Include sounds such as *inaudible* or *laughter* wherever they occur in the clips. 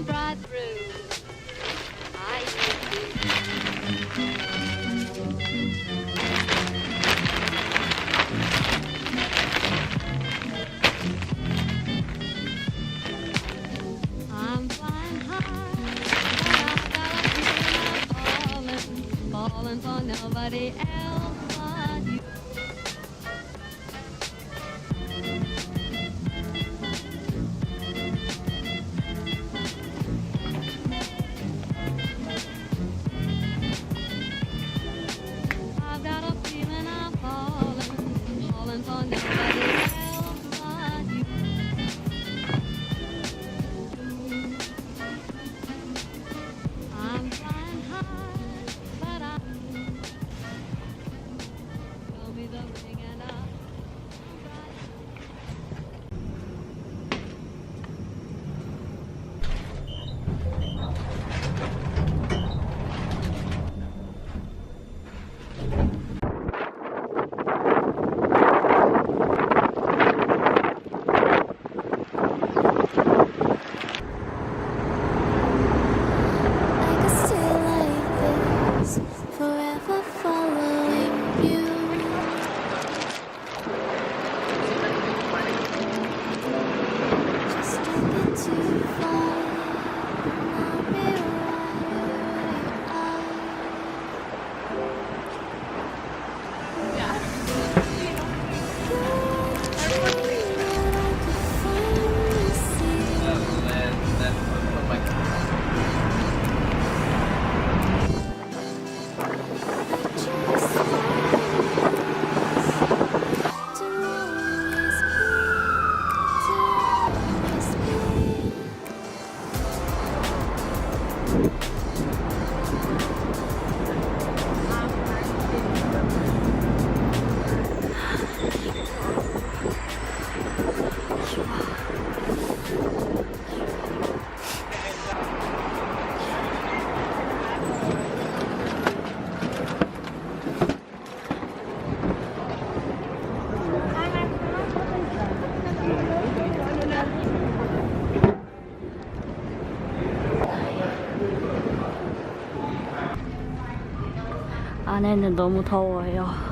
I'll drive through. I I'm flying high, but a I'm falling, falling for nobody else. 안에는 너무 더워요.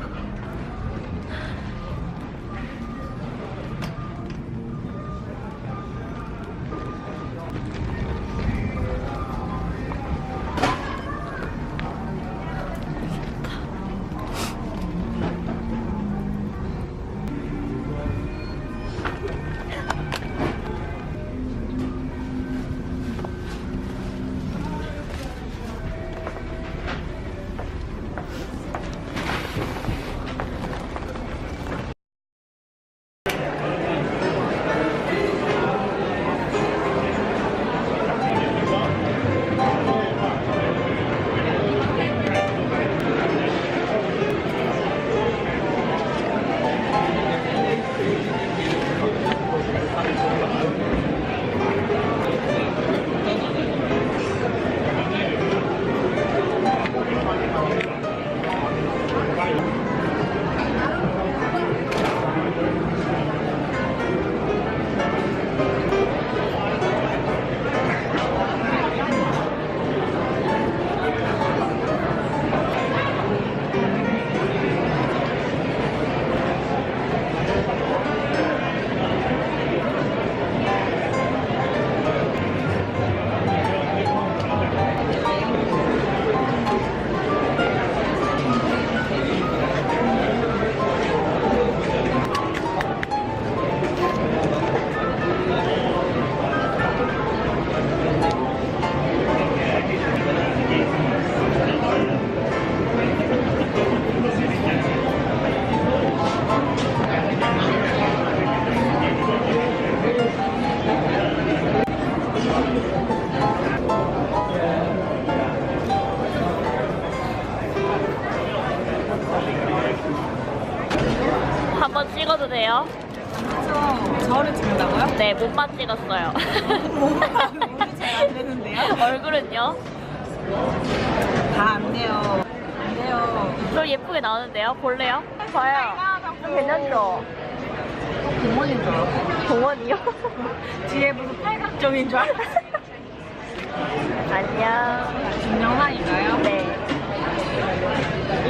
네, 못만 찍었어요. 몸이 잘안 되는데요? 얼굴은요? 다 안 돼요. 안 돼요. 좀 예쁘게 나오는데요? 볼래요? 봐요. 괜찮죠? 공원인 줄 알았어. 동원이요? *laughs* 뒤에 무슨 팔각정인 줄 알았어. *laughs* 안녕. 김영란인가요? 네.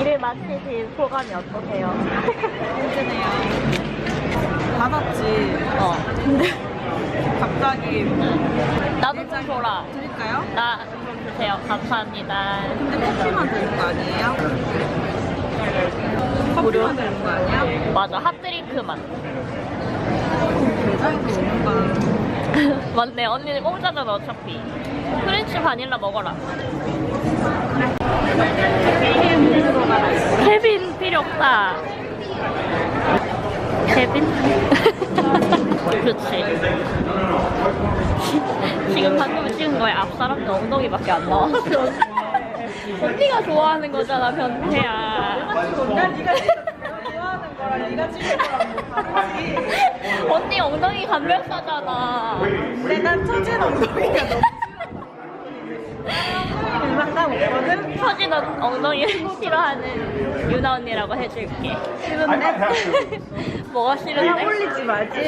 일을 마치신 소감이 어떠세요? 힘드네요. 받았지. 어. 근데 갑자기 나도 좀 줘라. 드릴까요? 나 좀 주세요. 감사합니다. 근데 커피만 드는 거 아니에요? 커피만 드는 거 아니야? 맞아, 핫드링크만. 거. *laughs* 맞네, 언니는 공짜잖아, 어차피. 프렌치 바닐라 먹어라. 케빈 필요 없다. 케빈? *laughs* 그렇지. 지금 방금 찍은 거에 앞 사람들 엉덩이밖에 안 나왔어. 언니가 좋아하는 거잖아, 변태야. *laughs* 언니 엉덩이 감별사잖아. 근데 난 처진 엉덩이가 너무? 터진 엉- 엉덩이를 싫어하는 유나 언니라고 해줄게. 싫은데? 뭐가 싫은데? 올리지 말지.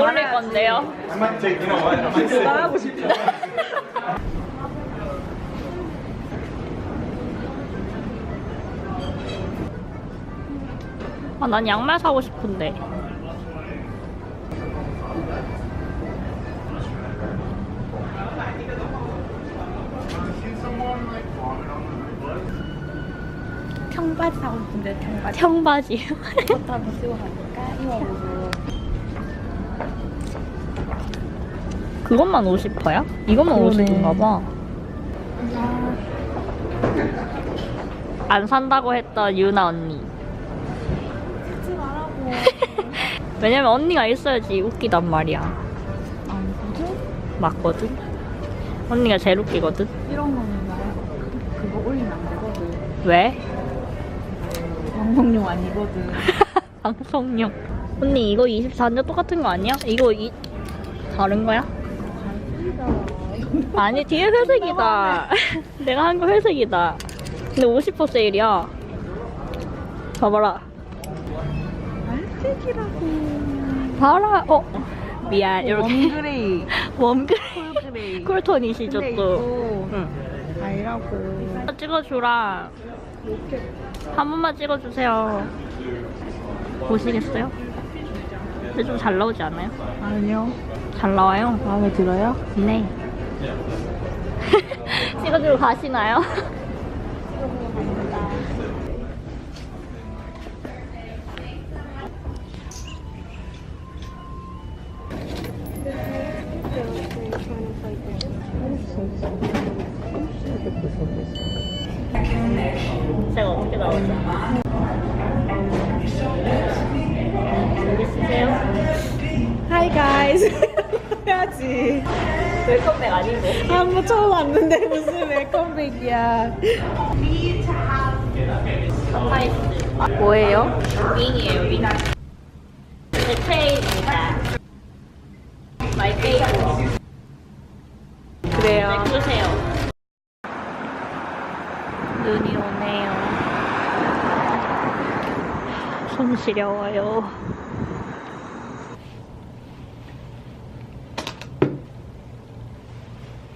올릴 건데요. 그만하고 싶어. *laughs* 아, 난 양말 사고 싶은데. 청바지 사고 싶은데 청바지. 청바지. 이것도 한번 쓰고? 입어보고. 그것만 50%야? 이것만 그러네. 50인가 봐. 안 산다고 했던 유나 언니. 쓰지 *laughs* 말라고. 왜냐면 언니가 있어야지 웃기단 말이야. 아니거든? 맞거든? 언니가 제일 웃기거든? 이런 거는 나 그거 올리면 안 되거든. 왜? 방송용 아니거든. *laughs* 방송용. 언니 이거 24년 똑같은 거 아니야? 이거 이 다른 거야? 아니 뒤에 회색이다. *laughs* 내가 한 거 회색이다. 근데 50% 세일이야. 봐봐라. 알색이라고. 봐라. 어. 미안. 이렇게 원그레이. 웜그레이. *laughs* 쿨그레이. 쿨톤이시죠 또. 응. 아니라고. 찍어주라. 한 번만 찍어주세요. 보시겠어요? 근데 좀 잘 나오지 않아요? 아니요. 잘 나와요. 마음에 들어요? 네. *laughs* 찍어주러 가시나요? 제가 어떻게 나오죠? Guys. *laughs* 해야지. 웰컴백 아니고. 한번 처음 왔는데 무슨 웰컴백이야. 서파이스. 뭐예요? 윙이에요, 윙. 제 체인입니다. 마이 페이브. 그래요. 네, 끄세요. 눈이 오네요. 손 시려워요.